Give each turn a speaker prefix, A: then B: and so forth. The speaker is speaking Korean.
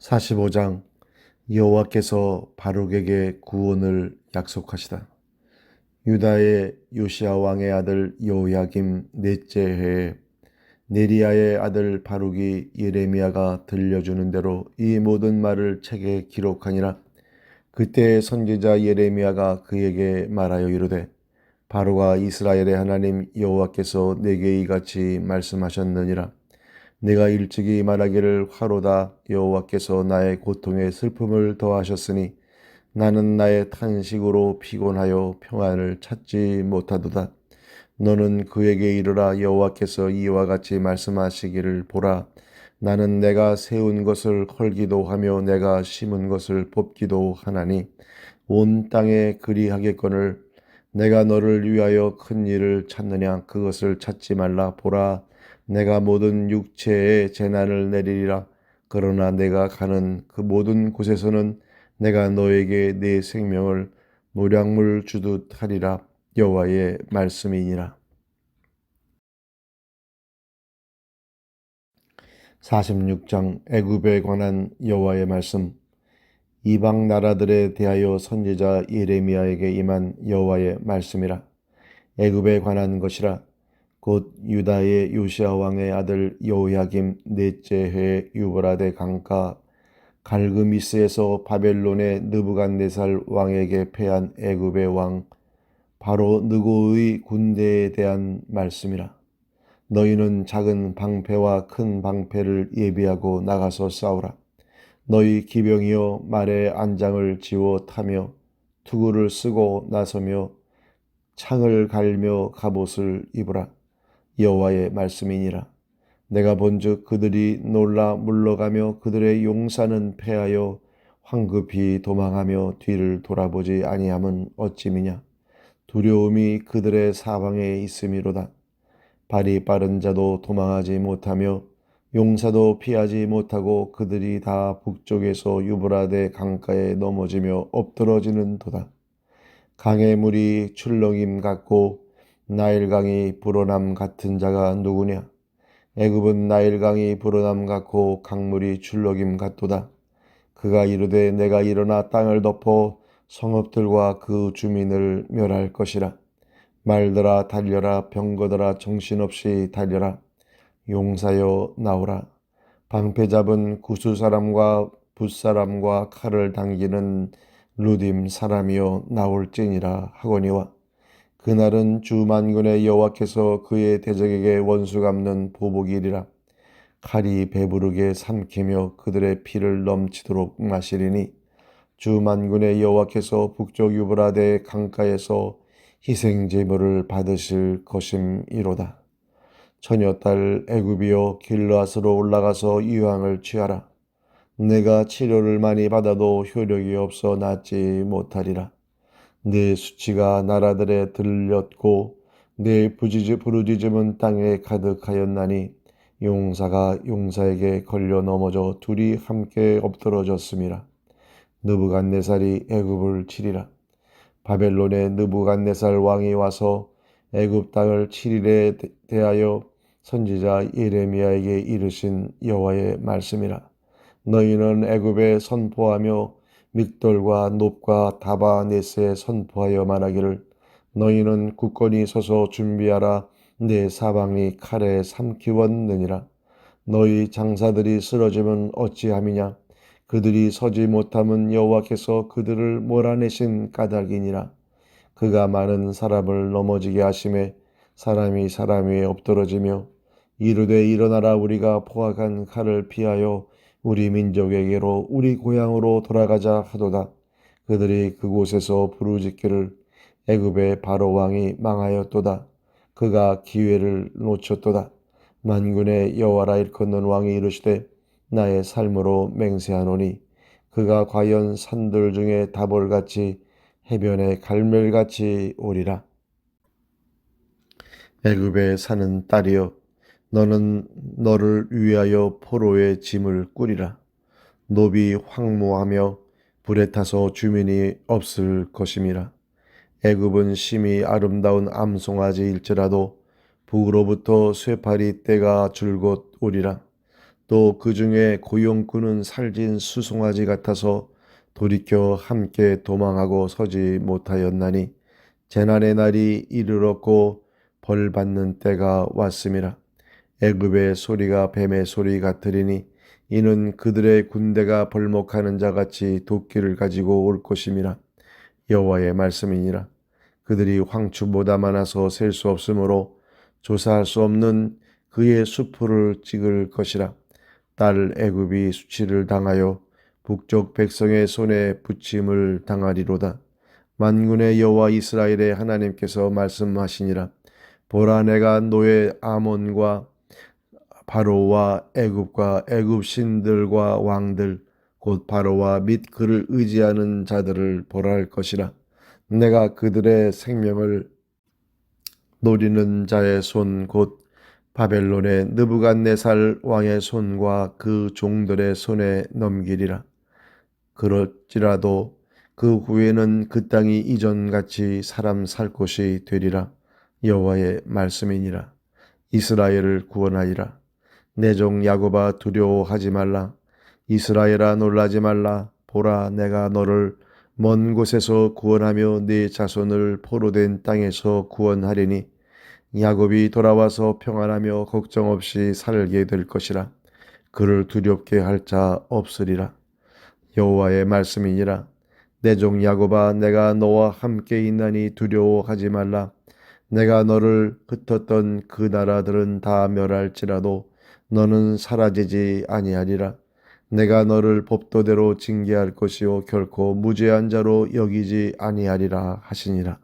A: 45장 여호와께서 바룩에게 구원을 약속하시다. 유다의 요시아 왕의 아들 요야김 넷째 해에 네리야의 아들 바룩이 예레미야가 들려주는 대로 이 모든 말을 책에 기록하니라. 그때 선지자 예레미야가 그에게 말하여 이르되 바로가 이스라엘의 하나님 여호와께서 내게 이같이 말씀하셨느니라. 내가 일찍이 말하기를 화로다. 여호와께서 나의 고통에 슬픔을 더하셨으니 나는 나의 탄식으로 피곤하여 평안을 찾지 못하도다. 너는 그에게 이르라. 여호와께서 이와 같이 말씀하시기를 보라. 나는 내가 세운 것을 헐기도 하며 내가 심은 것을 뽑기도 하나니 온 땅에 그리하겠거늘 내가 너를 위하여 큰 일을 찾느냐? 그것을 찾지 말라. 보라 내가 모든 육체에 재난을 내리리라. 그러나 내가 가는 그 모든 곳에서는 내가 너에게 내 생명을 노량물 주듯 하리라. 여호와의 말씀이니라. 46장 애굽에 관한 여호와의 말씀. 이방 나라들에 대하여 선지자 예레미야에게 임한 여호와의 말씀이라. 애굽에 관한 것이라 곧 유다의 요시아 왕의 아들 여호야김 넷째 해 유브라데 강가 갈그미스에서 바벨론의 느부갓네살 왕에게 패한 애굽의 왕 바로 느고의 군대에 대한 말씀이라. 너희는 작은 방패와 큰 방패를 예비하고 나가서 싸우라. 너희 기병이여 말의 안장을 지워 타며 투구를 쓰고 나서며 창을 갈며 갑옷을 입으라 여호와의 말씀이니라. 내가 본즉 그들이 놀라 물러가며 그들의 용사는 패하여 황급히 도망하며 뒤를 돌아보지 아니함은 어찌미냐? 두려움이 그들의 사방에 있음이로다. 발이 빠른 자도 도망하지 못하며 용사도 피하지 못하고 그들이 다 북쪽에서 유브라데 강가에 넘어지며 엎드러지는 도다. 강의 물이 출렁임 같고 나일강이 불어남 같은 자가 누구냐? 애굽은 나일강이 불어남 같고 강물이 출렁임 같도다. 그가 이르되 내가 일어나 땅을 덮어 성읍들과 그 주민을 멸할 것이라. 말들아 달려라 병거들아 정신없이 달려라. 용사여 나오라. 방패 잡은 구수 사람과 붓 사람과 칼을 당기는 루딤 사람이여 나올지니라 하거니와 그날은 주 만군의 여호와께서 그의 대적에게 원수 갚는 보복이리라 칼이 배부르게 삼키며 그들의 피를 넘치도록 마시리니 주 만군의 여호와께서 북쪽 유브라데 강가에서 희생 제물을 받으실 것임이로다. 처녀 딸 애굽이여 길르앗으로 올라가서 유황을 취하라. 내가 치료를 많이 받아도 효력이 없어 낫지 못하리라. 내 수치가 나라들에 들렸고 내 부지지 부르짖음은 땅에 가득하였나니 용사가 용사에게 걸려 넘어져 둘이 함께 엎드러졌음이라. 느부갓네살이 애굽을 치리라. 바벨론의 느부갓네살 왕이 와서 애굽 땅을 7일에 대하여 선지자 예레미야에게 이르신 여호와의 말씀이라 너희는 애굽에 선포하며 믹돌과 높과 다바네스에 선포하여 말하기를 너희는 굳건히 서서 준비하라. 내 사방이 칼에 삼키웠느니라. 너희 장사들이 쓰러지면 어찌함이냐? 그들이 서지 못함은 여호와께서 그들을 몰아내신 까닭이니라. 그가 많은 사람을 넘어지게 하심에 사람이 사람 위에 엎드러지며 이르되 일어나라. 우리가 포악한 칼을 피하여 우리 민족에게로 우리 고향으로 돌아가자 하도다. 그들이 그곳에서 부르짖기를 애굽의 바로 왕이 망하였도다. 그가 기회를 놓쳤도다. 만군의 여호와라 일컫는 왕이 이르시되 나의 삶으로 맹세하노니 그가 과연 산들 중에 다볼같이 해변의 갈멜같이 오리라. 애굽에 사는 딸이여 너는 너를 위하여 포로의 짐을 꾸리라. 노비 황무하며 불에 타서 주민이 없을 것임이라. 애굽은 심히 아름다운 암송아지일지라도 북으로부터 쇠파리 때가 줄곧 오리라. 또 그 중에 고용꾼은 살진 수송아지 같아서 돌이켜 함께 도망하고 서지 못하였나니 재난의 날이 이르렀고 벌 받는 때가 왔음이라 애굽의 소리가 뱀의 소리 같으리니 이는 그들의 군대가 벌목하는 자 같이 도끼를 가지고 올 것임이라 여호와의 말씀이니라. 그들이 황추보다 많아서 셀 수 없으므로 조사할 수 없는 그의 수풀을 찍을 것이라. 딸 애굽이 수치를 당하여 북쪽 백성의 손에 붙임을 당하리로다. 만군의 여호와 이스라엘의 하나님께서 말씀하시니라. 보라 내가 노예 아몬과 바로와 애굽과 애굽 신들과 왕들 곧 바로와 및 그를 의지하는 자들을 벌할 것이라. 내가 그들의 생명을 노리는 자의 손 곧 바벨론의 느부갓네살 왕의 손과 그 종들의 손에 넘기리라. 그럴지라도 그 후에는 그 땅이 이전같이 사람 살 곳이 되리라. 여호와의 말씀이니라. 이스라엘을 구원하리라 내 종 야곱아 두려워하지 말라. 이스라엘아 놀라지 말라. 보라 내가 너를 먼 곳에서 구원하며 네 자손을 포로된 땅에서 구원하리니 야곱이 돌아와서 평안하며 걱정 없이 살게 될 것이라. 그를 두렵게 할 자 없으리라. 여호와의 말씀이니라. 내 종 야곱아 내가 너와 함께 있나니 두려워하지 말라. 내가 너를 흩었던 그 나라들은 다 멸할지라도 너는 사라지지 아니하리라. 내가 너를 법도대로 징계할 것이요 결코 무죄한 자로 여기지 아니하리라 하시니라